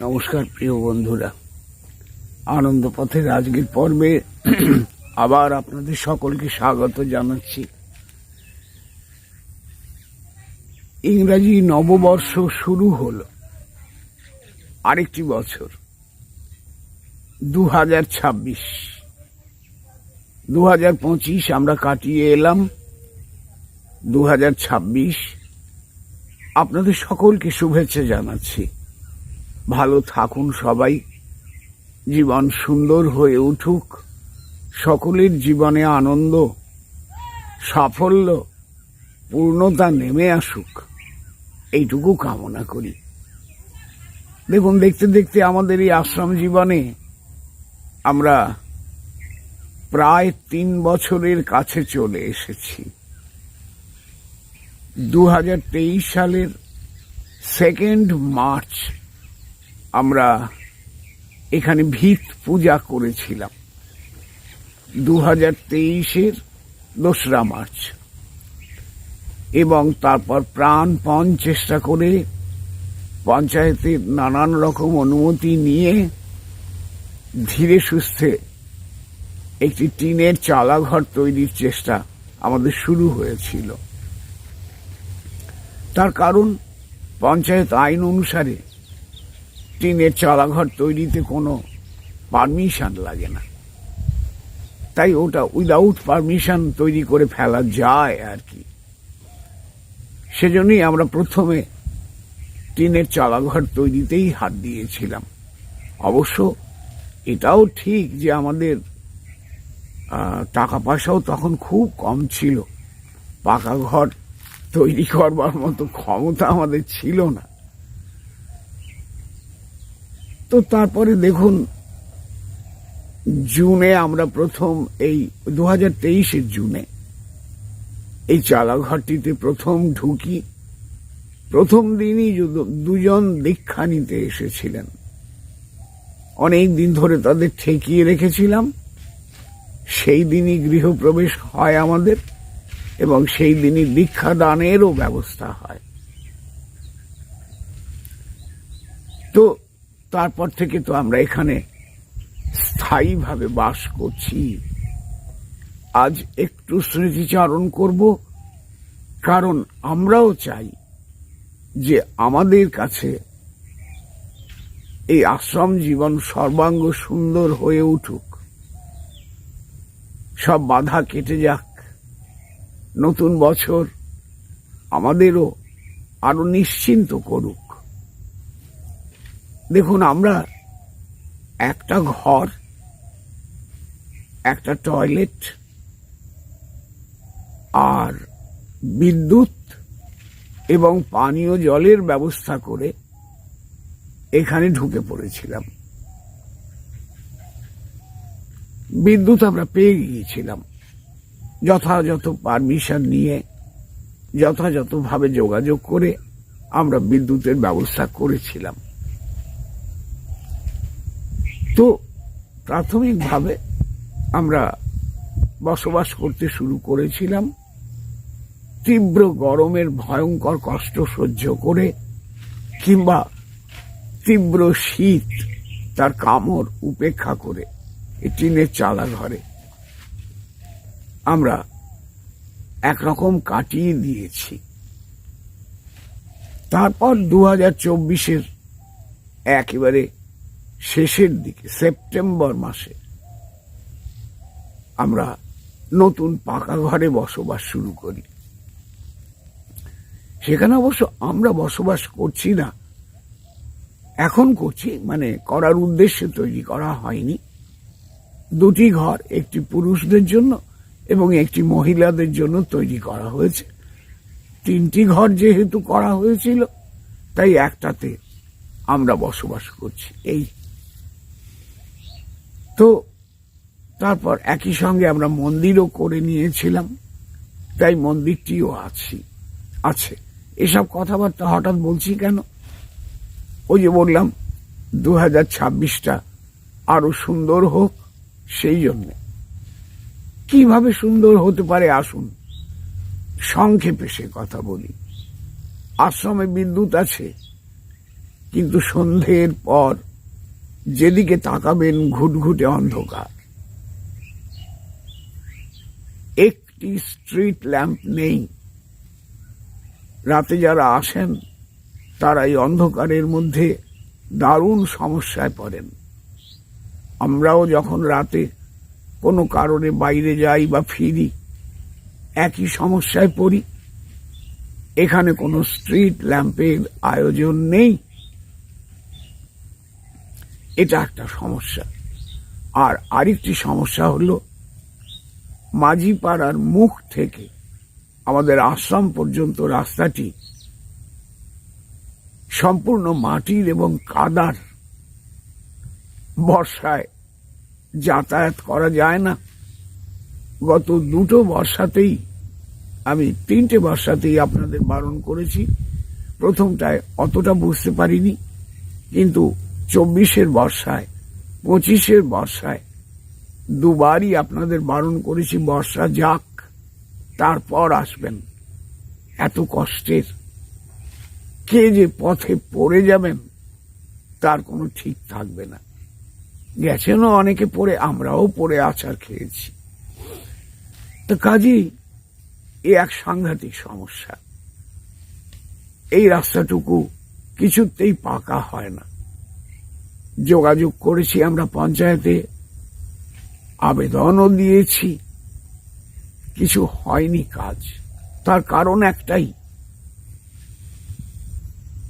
নমস্কার, প্রিয় বন্ধুরা। আনন্দ পথের আজকের পর্বে আবার আপনাদের সকলকে স্বাগত জানাচ্ছি। ইংরাজি নববর্ষ শুরু হলো। আরেকটি বছর। দু হাজার ছাব্বিশ। দু হাজার পঁচিশ আমরা কাটিয়ে এলাম। দু হাজার ছাব্বিশ। আপনাদের সকলকে শুভেচ্ছা জানাচ্ছি। ভালো থাকুন সবাই। জীবন সুন্দর হয়ে উঠুক। সকলের জীবনে আনন্দ, সাফল্য, পূর্ণতা নেমে আসুক। এইটুকু কামনা করি। দেখুন, দেখতে দেখতে আমাদের এই আশ্রম জীবনে আমরা প্রায় তিন বছরের কাছে চলে এসেছি। দু হাজার তেইশ সালের সেকেন্ড মার্চ আমরা এখানে ভিত পূজা করেছিলাম। দু হাজার তেইশের দোসরা মার্চ। এবং তারপর প্রাণপণ চেষ্টা করে পঞ্চায়েতের নানান রকম অনুমতি নিয়ে ধীরে সুস্থে একটি টিনের চালাঘর তৈরির চেষ্টা আমাদের শুরু হয়েছিল। তার কারণ পঞ্চায়েত আইন অনুসারে টিনের চালাঘর তৈরিতে কোনো পারমিশন লাগে না। তাই ওটা উইদাউট পারমিশন তৈরি করে ফেলা যায় আর কি। সেজন্যই আমরা প্রথমে টিনের চালাঘর তৈরিতেই হাত দিয়েছিলাম। অবশ্য এটাও ঠিক যে আমাদের টাকা পয়সাও তখন খুব কম ছিল। পাকা ঘর তৈরি করবার মতো ক্ষমতা আমাদের ছিল না। তো তারপরে দেখুন, জুনে আমরা প্রথম এই দু হাজার জুনে এই চালাঘরটিতে প্রথম ঢুকি। প্রথম দিনই দুজন দীক্ষা নিতে এসেছিলেন। অনেক দিন ধরে তাদের ঠেকিয়ে রেখেছিলাম। সেই দিনই গৃহপ্রবেশ হয় আমাদের এবং সেই দিনই দীক্ষা দানেরও ব্যবস্থা হয়। তো তারপর থেকে তো আমরা এখানে স্থায়ীভাবে বাস করছি। আজ একটু স্মৃতিচারণ করব, কারণ আমরাও চাই যে আমাদের কাছে এই আশ্রম জীবন সর্বাঙ্গ সুন্দর হয়ে উঠুক। সব বাধা কেটে যাক। নতুন বছর আমাদেরও আরও নিশ্চিন্ত করুক। দেখুন আমরা একটা ঘর, একটা টয়লেট আর বিদ্যুৎ এবং পানীয় জলের ব্যবস্থা করে এখানে ঢুকে পড়েছিলাম। বিদ্যুৎ আমরা পেয়ে গিয়েছিলাম। যথাযথ পারমিশন নিয়ে, যথাযথভাবে যোগাযোগ করে আমরা বিদ্যুতের ব্যবস্থা করেছিলাম। তো প্রাথমিকভাবে আমরা বসবাস করতে শুরু করেছিলাম। তীব্র গরমের ভয়ঙ্কর কষ্ট সহ্য করে কিংবা তীব্র শীত তার কামড় উপেক্ষা করে টিনের চালা ঘরে। আমরা একরকম কাটিয়ে দিয়েছি। তারপর দু হাজার চব্বিশের একেবারে শেষের দিকে, সেপ্টেম্বর মাসে, আমরা নতুন পাকা ঘরে বসবাস শুরু করি। সেখানে অবশ্য আমরা বসবাস করছি না। এখন করছি মানে করার উদ্দেশ্যে তৈরি করা হয়নি। দুটি ঘর, একটি পুরুষদের জন্য এবং একটি মহিলাদের জন্য তৈরি করা হয়েছে। তিনটি ঘর যেহেতু করা হয়েছিল, তাই একটাতে আমরা বসবাস করছি। এই তো তারপর একই সঙ্গে আমরা মন্দিরও করে নিয়েছিলাম। তাই মন্দিরটিও আছি, আছে। এসব কথাবার্তা হঠাৎ বলছি কেন? ওই যে বললাম দু হাজার ছাব্বিশটা আরও সুন্দর হোক সেই জন্য। কীভাবে সুন্দর হতে পারে আসুন, সংক্ষেপে সে কথা বলি। আশ্রমে বিদ্যুৎ আছে, কিন্তু সন্ধ্যের পর যেদিকে তাকাবেন ঘুটঘুটে অন্ধকার। একটি স্ট্রিট ল্যাম্প নেই। রাতে যারা আসেন তারা এই অন্ধকারের মধ্যে দারুণ সমস্যায় পড়েন। আমরাও যখন রাতে কোনো কারণে বাইরে যাই বা ফিরি, একই সমস্যায় পড়ি। এখানে কোনো স্ট্রিট ল্যাম্পের আয়োজন নেই। এটা একটা সমস্যা। আর আরেকটি সমস্যা হলো, মাঝিপাড়ার মুখ থেকে আমাদের আশ্রম পর্যন্ত রাস্তাটি সম্পূর্ণ মাটির এবং কাদার বর্ষায় যাতায়াত করা যায় না। গত দুটো বর্ষাতেই, আমি তিনটে বর্ষাতেই আপনাদের বারণ করেছি। প্রথমটায় অতটা বুঝতে পারিনি, কিন্তু চব্বিশের বর্ষায়, পঁচিশের বর্ষায়। দুবারই আপনাদের বারণ করেছি, বর্ষা যাক, তারপর আসবেন। এত কষ্টের। কে যে পথে পড়ে যাবেন, তার কোনো ঠিক থাকবে না। গেছেনও অনেকে পড়ে, আমরাও পড়ে আচার খেয়েছি। তো কাজেই এ এক সাংঘাতিক সমস্যা। এই রাস্তাটুকু কিছুতেই পাকা হয় না। যোগাযোগ করেছি, আমরা পঞ্চায়েতে আবেদনও দিয়েছি। কিছু হয়নি কাজ। তার কারণ একটাই।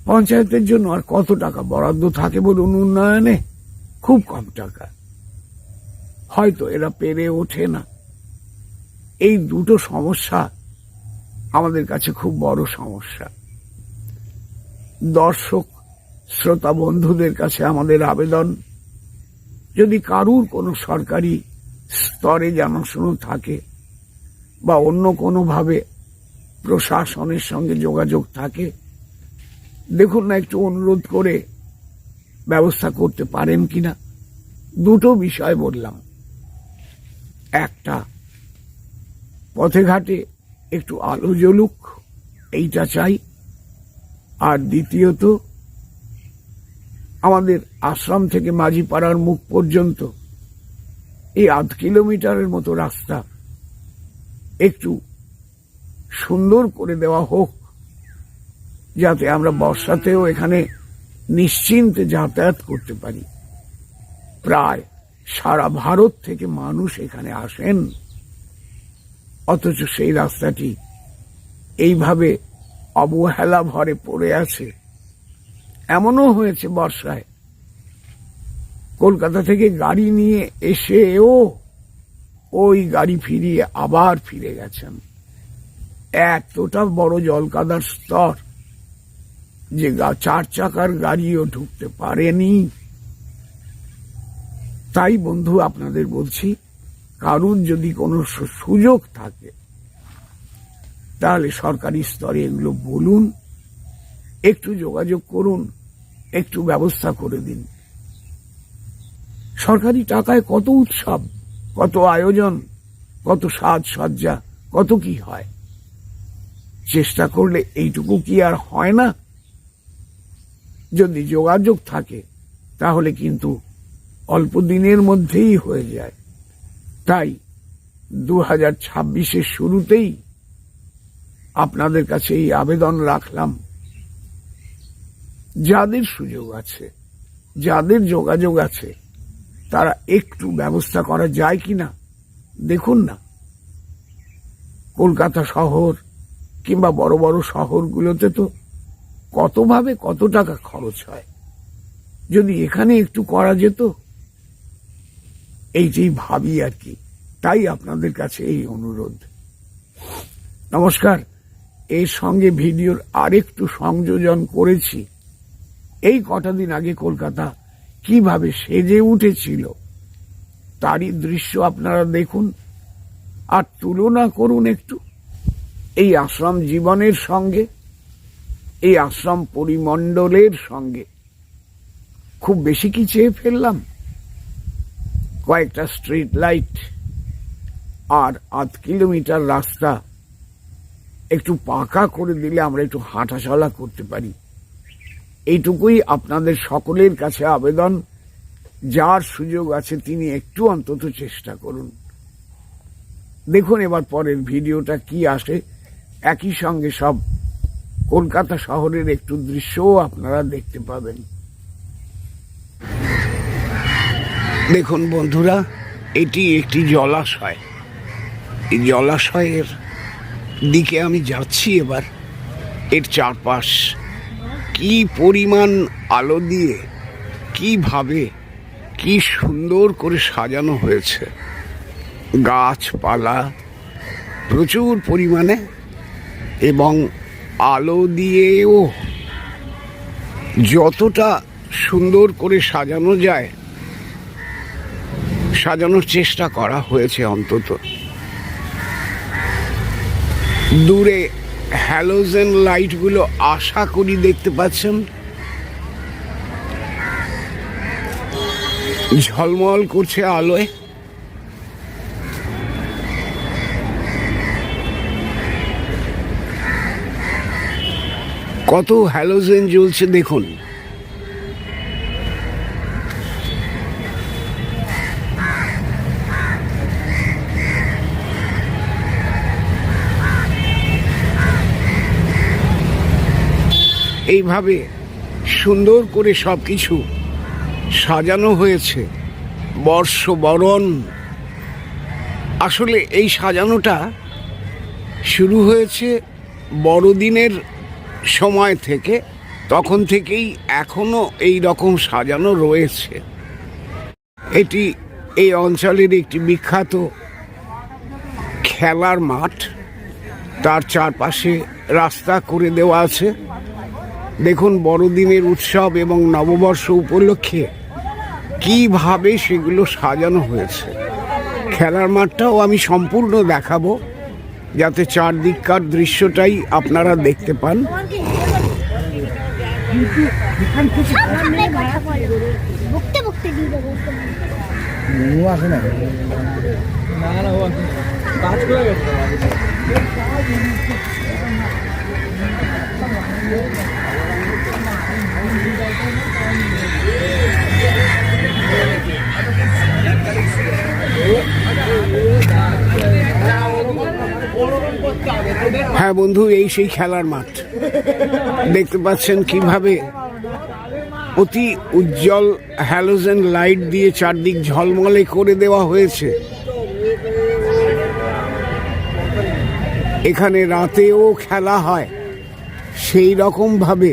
পঞ্চায়েতের জন্য আর কত টাকা বরাদ্দ থাকে বলুন উন্নয়নে? খুব কম টাকা। হয়তো এরা পেরে ওঠে না। এই দুটো সমস্যা আমাদের কাছে খুব বড় সমস্যা। দর্শক শ্রোতা বন্ধুদের কাছে আমাদের আবেদন, যদি কারুর কোনো সরকারি স্তরে জানাশোনা থাকে, বা অন্য কোনোভাবে প্রশাসনের সঙ্গে যোগাযোগ থাকে, দেখুন না, একটু অনুরোধ করে ব্যবস্থা করতে পারেন কিনা। দুটো বিষয় বললাম। একটা, পথে ঘাটে একটু আলো জ্বলুক, এইটা চাই। আর দ্বিতীয়ত আমাদের আশ্রম থেকে মাঝিপাড়ার মুখ পর্যন্ত এই আধ কিলোমিটারের মতো রাস্তা একটু সুন্দর করে দেওয়া হোক, যাতে আমরা বর্ষাতেও এখানে নিশ্চিন্তে যাতায়াত করতে পারি। প্রায় সারা ভারত থেকে মানুষ এখানে আসেন। অথচ সেই রাস্তাটি এইভাবে অবহেলা ভরে পড়ে আছে। এমনও হয়েছে বর্ষায়। কলকাতা থেকে গাড়ি নিয়ে এসেও ওই গাড়ি ফিরিয়ে আবার ফিরে গেছেন। এতটা বড় জলকাদার স্তর যে চার চাকার গাড়িও ঢুকতে পারেনি। তাই বন্ধু, আপনাদের বলছি, কারুর যদি কোনো সুযোগ থাকে, তাহলে সরকারি স্তরে এগুলো বলুন। একটু যোগাযোগ করুন, একটু ব্যবস্থা করে দিন। সরকারি টাকায় কত উৎসব, কত আয়োজন, কত সাজসজ্জা, কত কি হয়? চেষ্টা করলে এইটুকু কি আর হয় না? যদি যোগাযোগ থাকে, তাহলে কিন্তু অল্প দিনের মধ্যেই হয়ে যায়। তাই দু হাজার শুরুতেই আপনাদের কাছে এই আবেদন রাখলাম। যাদের সুযোগ আছে, যাদের যোগাযোগ আছে, তারা একটু ব্যবস্থা করা যায় কিনা? দেখুন না। কলকাতা শহর কিংবা বড় বড় শহরগুলোতে তো কতভাবে কত টাকা খরচ হয়? যদি এখানে একটু করা যেত? এইটাই ভাবি আর কি, তাই আপনাদের কাছে এই অনুরোধ। নমস্কার, এর সঙ্গে ভিডিওর আরেকটু সংযোজন করেছি। এই কটা দিন আগে কলকাতা কীভাবে সেজে উঠেছিল, তারই দৃশ্য আপনারা দেখুন। আর তুলনা করুন একটু, এই আশ্রম জীবনের সঙ্গে, এই আশ্রম পরিমণ্ডলের সঙ্গে। খুব বেশি কি চেয়ে ফেললাম? কয়েকটা স্ট্রিট লাইট আর আধ কিলোমিটার রাস্তা একটু পাকা করে দিলে আমরা একটু হাঁটাচলা করতে পারি। এইটুকুই আপনাদের সকলের কাছে আবেদন। যার সুযোগ আছে তিনি একটু অন্তত চেষ্টা করুন। দেখুন এবার পরের ভিডিওটা কি আসে। একই সঙ্গে সব কলকাতা শহরের একটু দৃশ্যও আপনারা দেখতে পাবেন। দেখুন বন্ধুরা, এটি একটি জলাশয়। এই জলাশয়ের দিকে আমি যাচ্ছি এবার। এর চারপাশ কি পরিমাণ আলো দিয়ে, কীভাবে, কি সুন্দর করে সাজানো হয়েছে। গাছপালা প্রচুর পরিমাণে এবং আলো দিয়েও যতটা সুন্দর করে সাজানো যায়, সাজানোর চেষ্টা করা হয়েছে অন্তত। দূরে হ্যালোজেন লাইটগুলো আশা করি দেখতে পাচ্ছেন। ঝলমল করছে আলোয়। কত হ্যালোজেন জ্বলছে দেখুন। এইভাবে সুন্দর করে সব কিছু সাজানো হয়েছে, বর্ষবরণ। আসলে এই সাজানোটা শুরু হয়েছে বড়দিনের সময় থেকে, তখন থেকেই এখনও এই রকম সাজানো রয়েছে। এটি এই অঞ্চলের একটি বিখ্যাত খেলার মাঠ। তার চারপাশে রাস্তা করে দেওয়া আছে। দেখুন, বড়দিনের উৎসব এবং নববর্ষ উপলক্ষে কীভাবে সেগুলো সাজানো হয়েছে। খেলার মাঠটাও আমি সম্পূর্ণ দেখাবো, যাতে চারদিককার দৃশ্যটাই আপনারা দেখতে পান। সামনে কথা বলে বকতে বকতে দিয়ে দেবো ও আসে না না না ও কাজ করে গেছে হ্যাঁ বন্ধু, এই সেই খেলার মাঠ। দেখতে পাচ্ছেন কীভাবে অতি উজ্জ্বল হ্যালোজেন লাইট দিয়ে চারদিক ঝলমলে করে দেওয়া হয়েছে। এখানে রাতেও খেলা হয়। সেই রকম ভাবে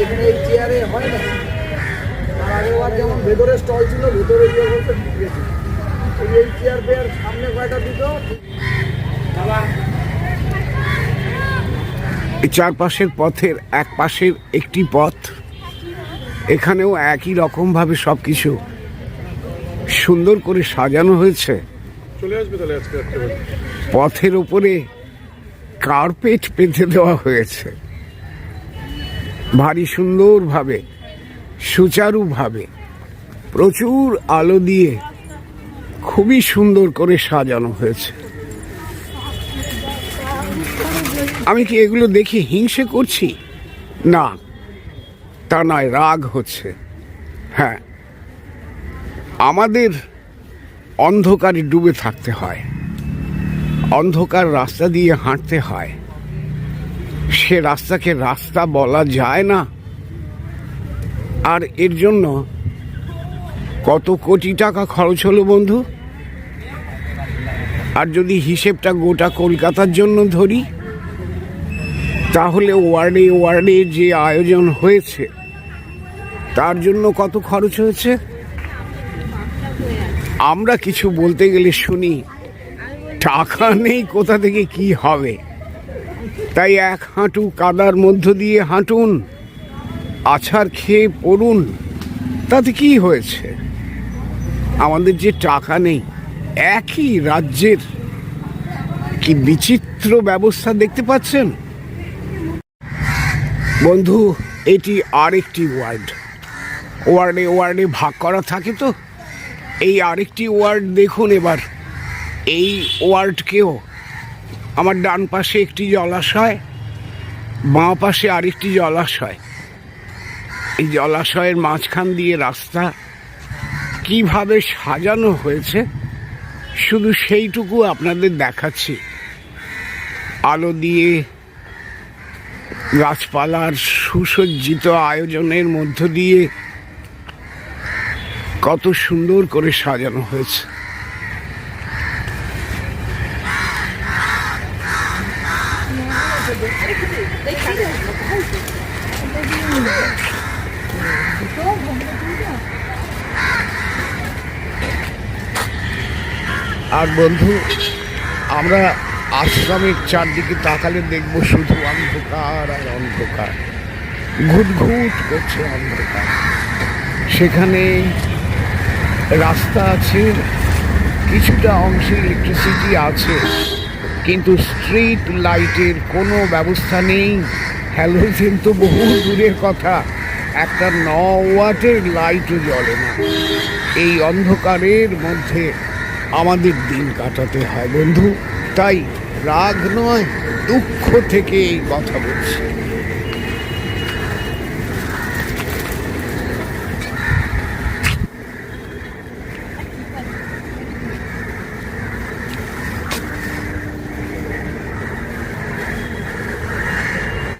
এখানে এই চেয়ারে হয় না। তার আগের যেমন ভেতরে স্টল ছিল ভেতরে গিয়ে বলতে ঠিক এই এই চেয়ার পেয়ার সামনে কয়টা দিত? বাবা চারপাশের পথের এক পাশের একটি পথ এখানেও একই রকম ভাবে সবকিছু সুন্দর করে সাজানো হয়েছে। চলে আসবে তাহলে আজকে রাত্রে। পথের উপরে কার্পেট পেতে দেওয়া হয়েছে। ভারী সুন্দরভাবে, সুচারুভাবে প্রচুর আলো দিয়ে খুবই সুন্দর করে সাজানো হয়েছে। আমি কি এগুলো দেখে হিংসে করছি? না, তা নয়, রাগ হচ্ছে। হ্যাঁ আমাদের অন্ধকারে ডুবে থাকতে হয়। অন্ধকার রাস্তা দিয়ে হাঁটতে হয়। সে রাস্তাকে রাস্তা বলা যায় না। আর এর জন্য কত কোটি টাকা খরচ হলো বন্ধু? আর যদি হিসেবটা গোটা কলকাতার জন্য ধরি, তাহলে ওয়ার্ডে ওয়ার্ডে যে আয়োজন হয়েছে, তার জন্য কত খরচ হয়েছে? আমরা কিছু বলতে গেলে শুনি, টাকা নেই কোথা থেকে কি হবে? তাই এক হাঁটু কাদার মধ্য দিয়ে হাঁটুন, আছাড় খেয়ে পড়ুন। তাতে কি হয়েছে? আমাদের যে টাকা নেই, একই রাজ্যের। কি বিচিত্র ব্যবস্থা দেখতে পাচ্ছেন? বন্ধু, এটি আরেকটি ওয়ার্ড। ওয়ার্ডে ওয়ার্ডে ভাগ করা থাকে তো। এই আরেকটি ওয়ার্ড দেখুন এবার। এই ওয়ার্ডকেও আমার ডান পাশে একটি জলাশয়, বাঁ পাশে আরেকটি জলাশয়। এই জলাশয়ের মাঝখান দিয়ে রাস্তা কীভাবে সাজানো হয়েছে, শুধু সেইটুকু আপনাদের দেখাচ্ছি। আলো দিয়ে গাছপালার সুসজ্জিত আয়োজনের মধ্য দিয়ে কত সুন্দর করে সাজানো হয়েছে। আর বন্ধু, আমরা আশ্রমের চারদিকে তাকালে দেখব শুধু অন্ধকার আর অন্ধকার। ঘুটঘুট করছে অন্ধকার। সেখানে রাস্তা আছে, কিছুটা অংশে ইলেকট্রিসিটি আছে। কিন্তু স্ট্রিট লাইটের কোনো ব্যবস্থা নেই। হ্যালোজেন তো বহু দূরের কথা। একটা ন ওয়াটের লাইটও জ্বলে না। এই অন্ধকারের মধ্যে আমাদের দিন কাটাতে হয়, বন্ধু। তাই রাগ নয়, দুঃখ থেকে এই কথা বলছি।